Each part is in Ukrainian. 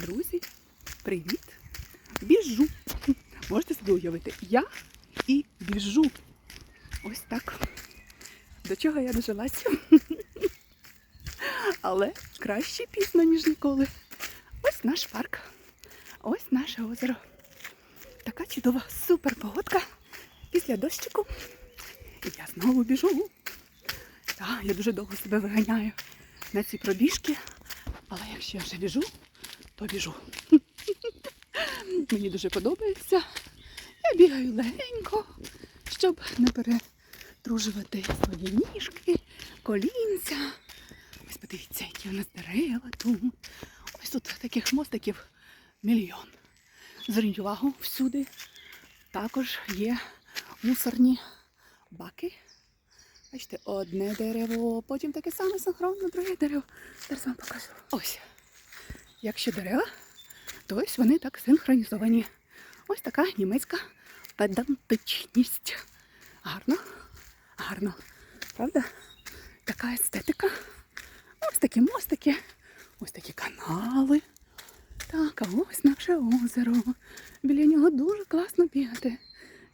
Друзі, привіт! Біжу. Можете собі уявити, я і біжу. Ось так. До чого я дожилася? Але краще пізно, ніж ніколи. Ось наш парк. Ось наше озеро. Така чудова супер погодка після дощику. Я знову біжу. Так, я дуже довго себе виганяю на ці пробіжки. Але якщо я вже біжу, то. Мені дуже подобається. Я бігаю легенько, щоб не перетружувати свої ніжки, колінця. Ось подивіться, які у нас дерева тут. Ось тут таких мостиків мільйон. Зверніть увагу, всюди також є мусорні баки. Бачите, одне дерево, потім таке саме синхронно, друге дерево. Зараз вам покажу. Ось. Якщо дерева, то ось вони так синхронізовані. Ось така німецька педантичність. Гарно, гарно. Правда? Така естетика. Ось такі мостики, ось такі канали. Так, а ось наше озеро. Біля нього дуже класно бігати.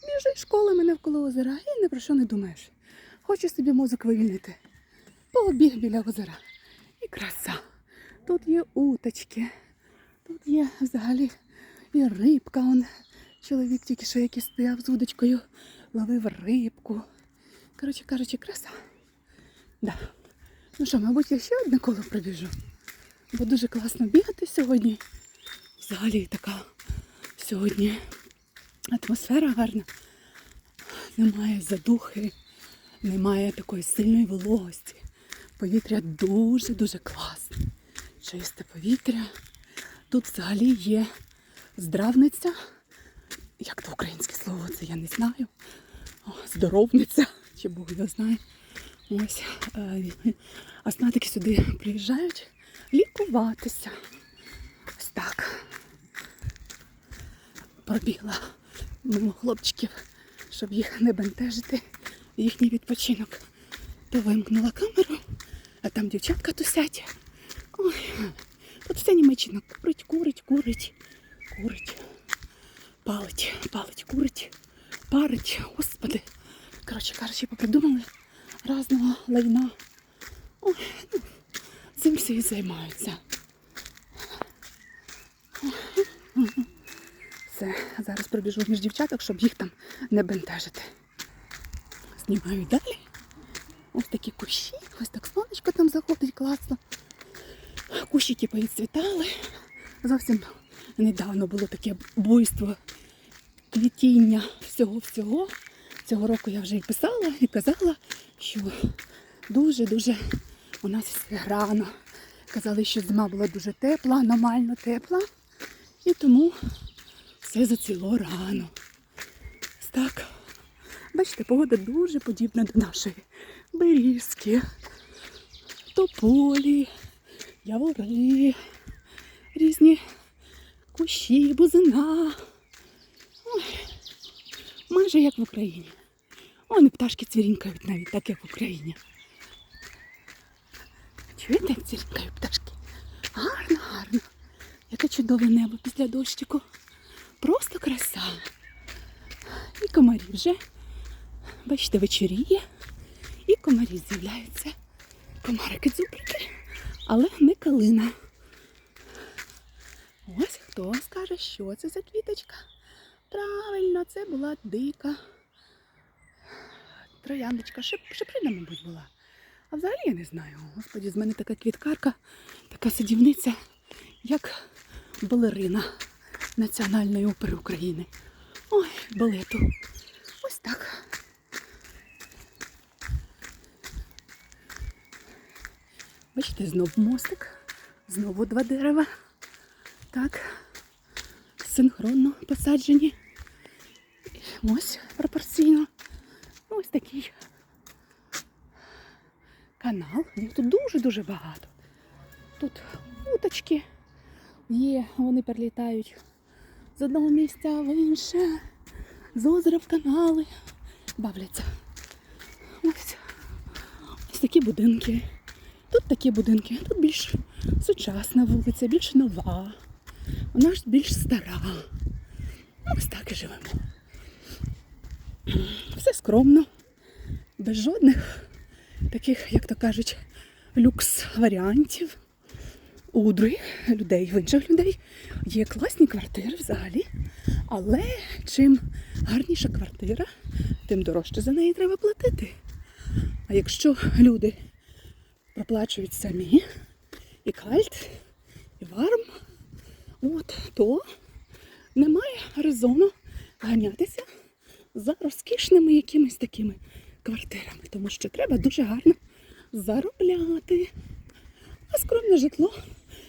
Біжиш школами навколо озера і ні про що не думаєш. Хочеш собі мозок вивільнити. Побіг біля озера. І краса. Тут є уточки, тут є взагалі і рибка. Он. Чоловік тільки що який стояв з удочкою, ловив рибку. Коротше кажучи, краса. Да. Ну що, мабуть, я ще одне коло пробіжу. Бо дуже класно бігати сьогодні. Взагалі така сьогодні атмосфера гарна. Немає задухи, немає такої сильної вологості. Повітря дуже-дуже класне. Чисте повітря. Тут взагалі є здравниця. Як то українське слово, це я не знаю. О, здоровниця, чи Бог його знає. Ось е, астматики сюди приїжджають лікуватися. Ось так. Пробігла мимо хлопчиків, щоб їх не бентежити, їхній відпочинок. То вимкнула камеру, а там дівчатка тусять. Ой, тут вся Німеччина курить, курить, курить, курить, палить, палить, курить, парить, господи. Коротше кажучи, попридумали разного лайна. Ой, ну, цим всі і займаються. Все, зараз пробіжу між дівчаток, щоб їх там не бентежити. Знімаю далі. Ось такі кущі, ось так сонечко там заходить класно. Кущики повідцвітали. Зовсім недавно було таке буйство квітіння всього-всього. Цього року я вже і писала і казала, що дуже-дуже у нас все рано. Казали, що зима була дуже тепла, аномально тепла. І тому все зацвіло рано. Так. Бачите, погода дуже подібна до нашої. Берізки, тополі, явори, різні кущі, бузина. Ой, майже як в Україні. Вони пташки цвірінькають навіть так, як в Україні. Чуєте, як цвірінькають пташки? Гарно, гарно. Яке чудове небо після дощику. Просто краса. І комарі вже. Бачите, вечоріє. І комарі з'являються. Комарики-дзубрики, але не калина. Ось хто скаже, що це за квіточка. Правильно, це була дика трояндочка. Шип, шиприна, мабуть, була. А взагалі я не знаю. Господі, з мене така квіткарка, така садівниця, як балерина Національної опери України. Ой, балету. Ось так. Бачите, знов мостик, знову два дерева. Так, синхронно посаджені. Ось пропорційно. Ось такий канал. Їх тут дуже-дуже багато. Тут уточки є, вони перелітають з одного місця в інше, з озера в канали. Бавляться. Ось. Ось такі будинки. Тут такі будинки. Тут більш сучасна вулиця, більш нова. Вона ж більш стара. Ось так і живемо. Все скромно, без жодних таких, як то кажуть, люкс-варіантів. У других людей, в інших людей є класні квартири взагалі. Але чим гарніша квартира, тим дорожче за неї треба платити. А якщо люди проплачують самі і кальт, і варм, от, то немає резону ганятися за розкішними якимись такими квартирами, тому що треба дуже гарно заробляти. А скромне житло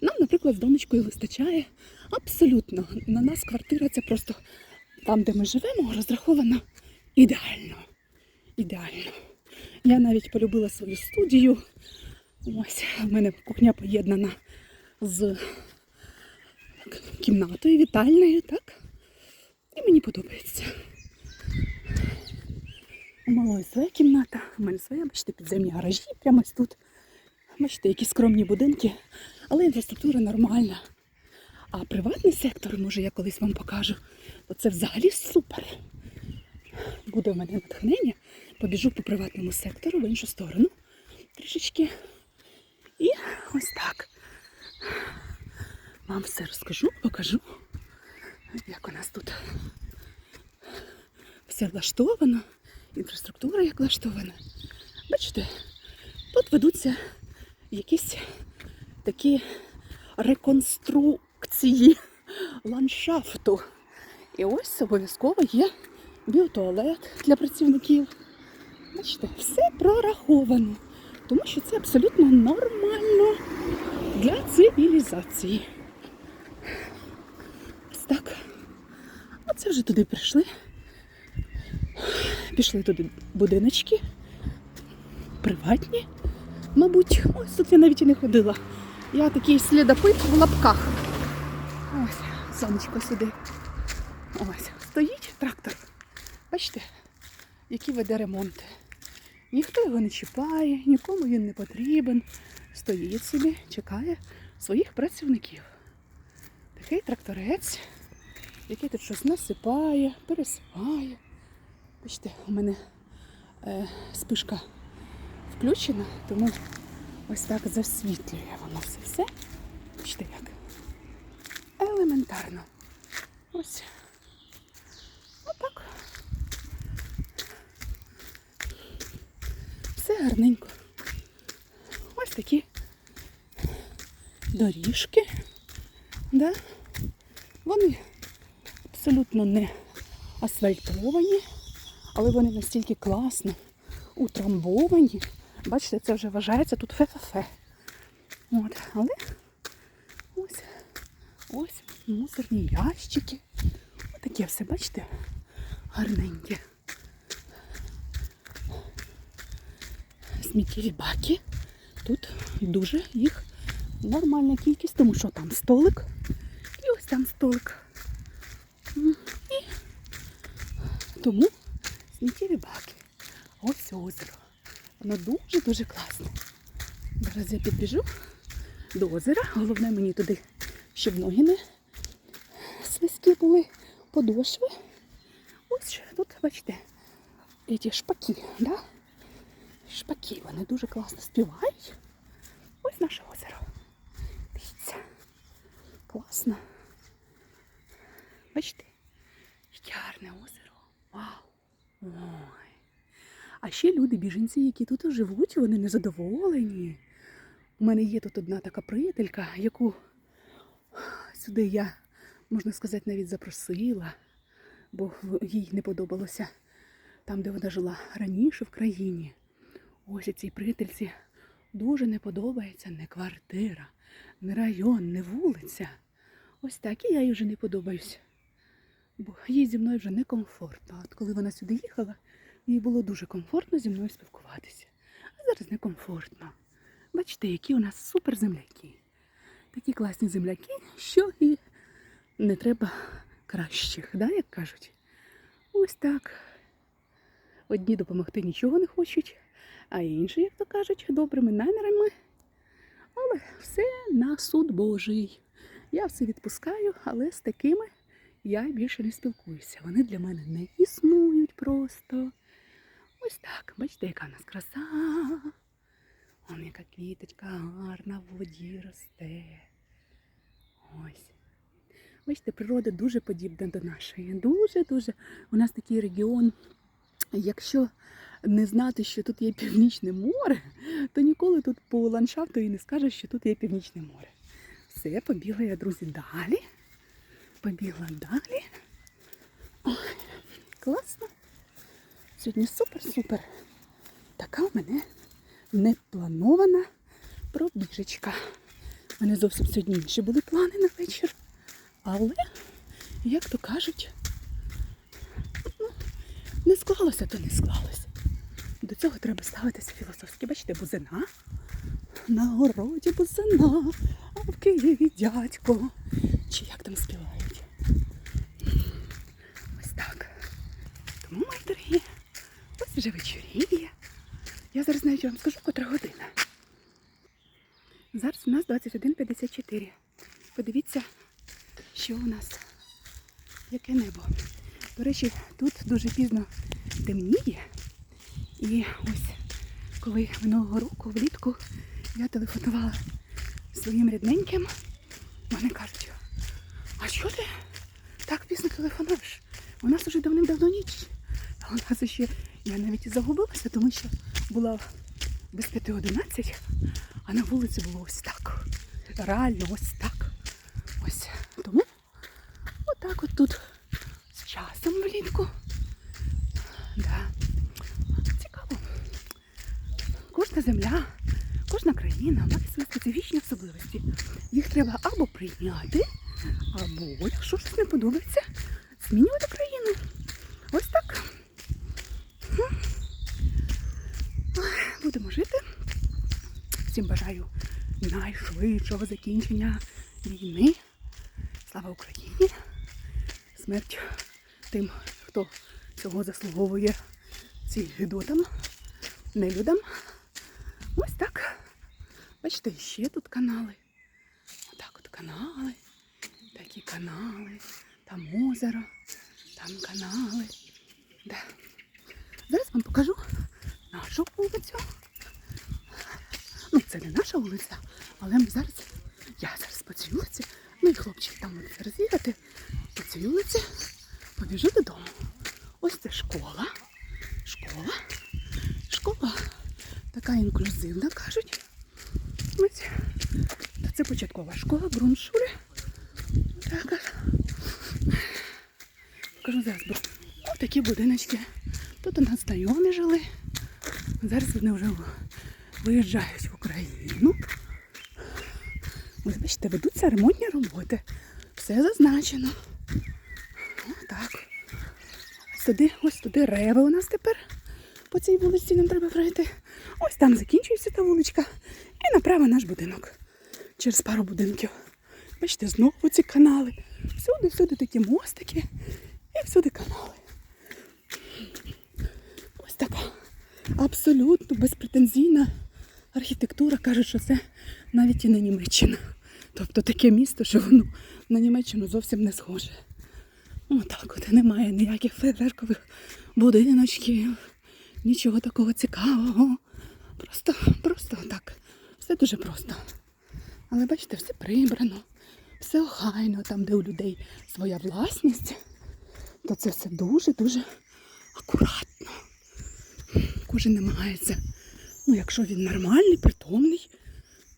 нам, наприклад, з донечкою вистачає абсолютно. На нас квартира це просто там, де ми живемо, розрахована ідеально. Ідеально. Я навіть полюбила свою студію. Ось в мене кухня поєднана з кімнатою вітальною, так? І мені подобається. У малої своя кімната, у мене своя, бачите, підземні гаражі прямо тут. Бачите, які скромні будинки, але інфраструктура нормальна. А приватний сектор, може, я колись вам покажу, то це взагалі супер. Буде в мене натхнення, побіжу по приватному сектору в іншу сторону трішечки. І ось так. Вам все розкажу, покажу, як у нас тут все влаштовано, інфраструктура як влаштована. Бачите, тут ведуться якісь такі реконструкції ландшафту. І ось обов'язково є біотуалет для працівників. Бачите, все прораховано, тому що це абсолютно нормально для цивілізації. Ось так. Оце вже туди прийшли. Пішли туди будиночки. Приватні, мабуть. Ось тут я навіть і не ходила. Я такий слідопит в лапках. Ось, сонечко сюди. Ось, стоїть трактор. Бачите, який веде ремонт. Ніхто його не чіпає, нікому він не потрібен. Стоїть собі, чекає своїх працівників. Такий тракторець, який тут щось насипає, пересипає. Бачите, у мене е, спишка включена, тому ось так засвітлює воно все. Бачите як? Елементарно. Ось. Отак. Все гарненько. Ось такі доріжки. Да? Вони абсолютно не асфальтовані, але вони настільки класно утрамбовані. Бачите, це вже вважається тут фе-фе-фе. От, але ось, ось мусорні ящики. Ось таке все, бачите, гарненьке. Сміттєві баки. Тут дуже їх нормальна кількість, тому що там столик і ось там столик. І тому сміттєві баки. Ось озеро. Воно дуже-дуже класне. Зараз я підбіжу до озера. Головне мені туди, щоб ноги не слизькі були, подошви. Ось тут, бачите, ці шпаки, да? Шпаки, вони дуже класно співають. Ось наше озеро. Дивіться. Класно. Бачите? Гарне озеро. Вау! Ой. А ще люди, біженці, які тут живуть, вони незадоволені. У мене є тут одна така приятелька, яку сюди я, можна сказати, навіть запросила, бо їй не подобалося там, де вона жила раніше в країні. Ось цій приятельці дуже не подобається не квартира, не район, не вулиця. Ось так і я їй вже не подобаюсь. Бо їй зі мною вже некомфортно. От коли вона сюди їхала, їй було дуже комфортно зі мною спілкуватися. А зараз некомфортно. Бачите, які у нас супер земляки. Такі класні земляки, що і не треба кращих, да, як кажуть. Ось так. Одні допомогти нічого не хочуть, а інші, як то кажуть, добрими намірами. Але все на суд Божий. Я все відпускаю, але з такими я більше не спілкуюся. Вони для мене не існують просто. Ось так. Бачите, яка в нас краса. Вон яка квіточка гарна в воді росте. Ось. Бачите, природа дуже подібна до нашої. Дуже-дуже. У нас такий регіон. Якщо не знати, що тут є північне море, то ніколи тут по ландшафту і не скажеш, що тут є північне море. Все, побігла я, друзі, далі. Побігла далі. Ой, класно. Сьогодні супер-супер. Така у мене непланована пробіжечка. У мене зовсім сьогодні інші були плани на вечір. Але, як то кажуть, ну, не склалося, то не склалося. До цього треба ставитися філософськи. Бачите, бузина. На городі бузина, а в Києві дядько. Чи як там співають? Ось так. Тому, мої дорогі, ось вже вечоріє. Я зараз навіть вам скажу, котра година. Зараз у нас 21.54. Подивіться, що у нас. Яке небо. До речі, тут дуже пізно темніє. І ось коли минулого року влітку я телефонувала своїм рідненьким, вони кажуть, а що ти так пізно телефонуєш? У нас уже давним-давно ніч. А у нас ще я навіть загубилася, тому що була без 5.11, а на вулиці було ось так. Реально ось так. Ось. Тому отак от тут з часом влітку. Да. Цікаво. Кожна земля, кожна країна має свої специфічні особливості. Їх треба або прийняти, або, якщо щось не подобається, змінювати країну. Ось так. Будемо жити. Всім бажаю найшвидшого закінчення війни. Слава Україні! Смерть тим, хто цього заслуговує ці гидотам, нелюдам. Ось так. Бачите, ще тут канали. Отак от канали. Такі канали. Там озеро, там канали. Да. Зараз вам покажу нашу вулицю. Ну, це не наша вулиця, але ми зараз, я зараз по цій вулиці, ну і хлопчик там буде зараз їхати, по цій вулиці побіжу додому. Ось це школа. Школа. Школа така інклюзивна, кажуть. Ось. Це початкова школа, Бруншуле. Так. Кажу зараз, ось такі будиночки. Тут у нас знайомі жили. Зараз вони вже виїжджають в Україну. Ось бачите, ведуться ремонтні роботи. Все зазначено. Ось туди, ось туди рева у нас тепер. Цій вулиці нам треба пройти. Ось там закінчується та вуличка. І направо наш будинок. Через пару будинків. Бачите, знову ці канали. Всюди, всюди такі мостики. І всюди канали. Ось така абсолютно безпретензійна архітектура. Кажуть, що це навіть і не Німеччина. Тобто таке місто, що воно на Німеччину зовсім не схоже. Отак от немає ніяких фейерверкових будиночків, нічого такого цікавого. Просто, просто так. Все дуже просто. Але бачите, все прибрано, все охайно, там, де у людей своя власність, то це все дуже-дуже акуратно. Кожен намагається, ну, якщо він нормальний, притомний,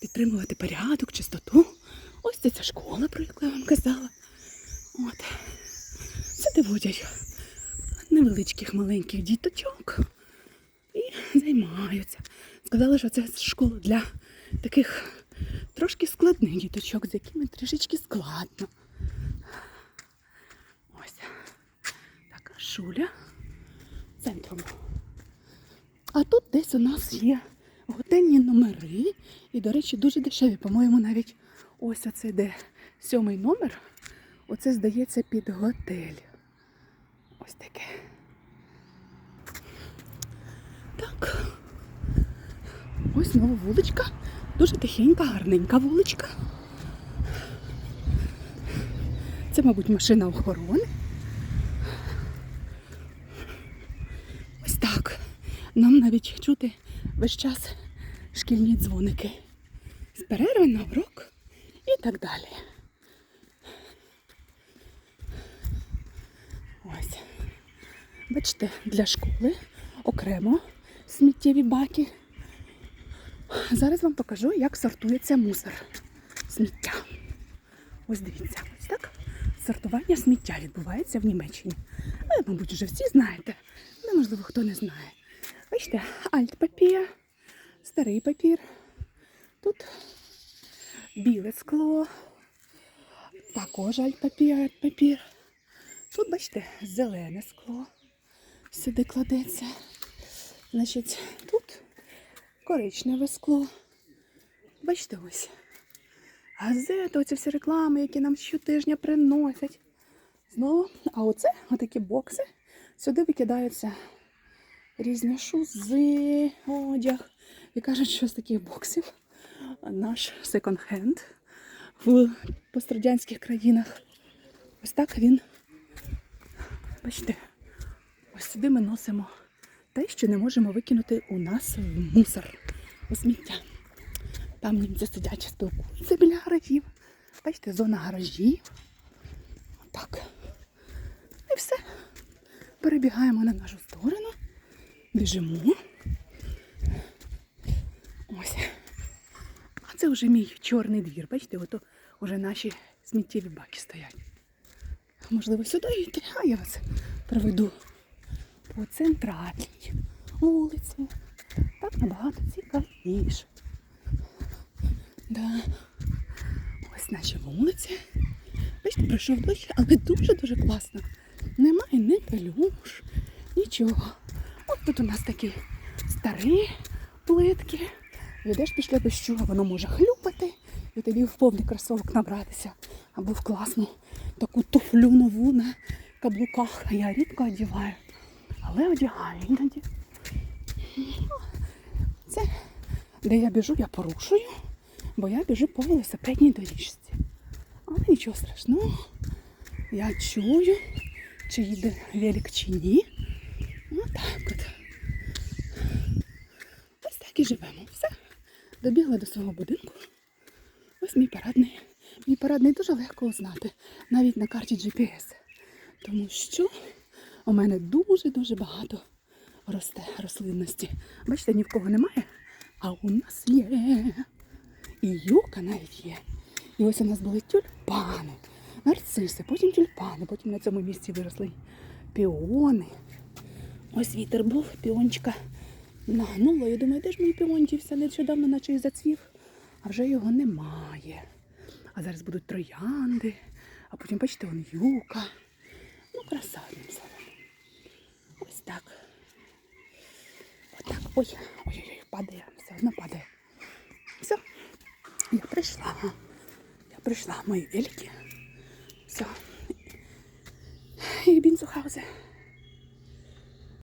підтримувати порядок, чистоту. Ось це ця школа, про яку я вам казала. От. Сюди водять невеличких маленьких діточок і займаються. Сказали, що це школа для таких трошки складних діточок, з якими трішечки складно. Ось така шуля центром. А тут десь у нас є готельні номери. І, до речі, дуже дешеві, по-моєму, навіть ось оце де сьомий номер. Оце здається під готель. Ось таке. Так. Ось нова вуличка. Дуже тихенька, гарненька вуличка. Це, мабуть, машина охорони. Ось так. Нам навіть чути весь час шкільні дзвоники. З перерви на урок і так далі. Ось. Бачите, для школи окремо сміттєві баки. Зараз вам покажу, як сортується мусор. Сміття. Ось дивіться, ось так. Сортування сміття відбувається в Німеччині. Ви, мабуть, вже всі знаєте, але можливо хто не знає. Бачите, альтпапір, старий папір. Тут біле скло, також альтпапір, альтпапір. Тут, бачите, зелене скло сюди кладеться. Значить, тут коричневе скло. Бачите ось. Газети, оці всі реклами, які нам щотижня приносять. Знову, а оце, отакі бокси, сюди викидаються різні шузи, одяг. І кажуть, що з таких боксів наш секонд-хенд в пострадянських країнах. Ось так він. Бачите, ось сюди ми носимо те, що не можемо викинути у нас в мусор, у сміття. Там німці сидять, спілкуються біля гаражів. Бачите, зона гаражів. Отак. І все. Перебігаємо на нашу сторону. Біжимо. Ось. А це вже мій чорний двір. Бачите, ото вже наші сміттєві баки стоять. Можливо, сюди йти, а я вас проведу по центральній вулиці. Так набагато цікавіше. Да. Ось наші вулиці. Бачите, пройшов дощ, але дуже-дуже класно. Немає ні пелюш, нічого. От тут у нас такі старі плитки. Йдеш після дощу, а воно може хлюпати, і тобі в повний кросовок набратися. Або в класну таку туфлю нову на каблуках. А я рідко одягаю, але одягаю іноді. Це, де я біжу, я порушую, бо я біжу по велосипедній доріжці. Але нічого страшного. Я чую, чи їде велик, чи ні. Отак от. Ось так і живемо. Все. Добігла до свого будинку. Ось мій парадний. Мій парадний дуже легко узнати, навіть на карті GPS. Тому що у мене дуже-дуже багато росте рослинності. Бачите, ні в кого немає, а у нас є. І юка навіть є. І ось у нас були тюльпани, нарциси, потім тюльпани, потім на цьому місці виросли піони. Ось вітер був, піончика нагнуло. Я думаю, де ж мій піон дівся? Нещодавно наче і зацвів, а вже його немає. А зараз будуть троянди, а потім, бачите, вон юка. Ну, краса словом. Ось так. Отак. Ой, ой-ой, падає, все одно падає. Все, я прийшла. Я прийшла, мої великі. Все. І бінцухаузе.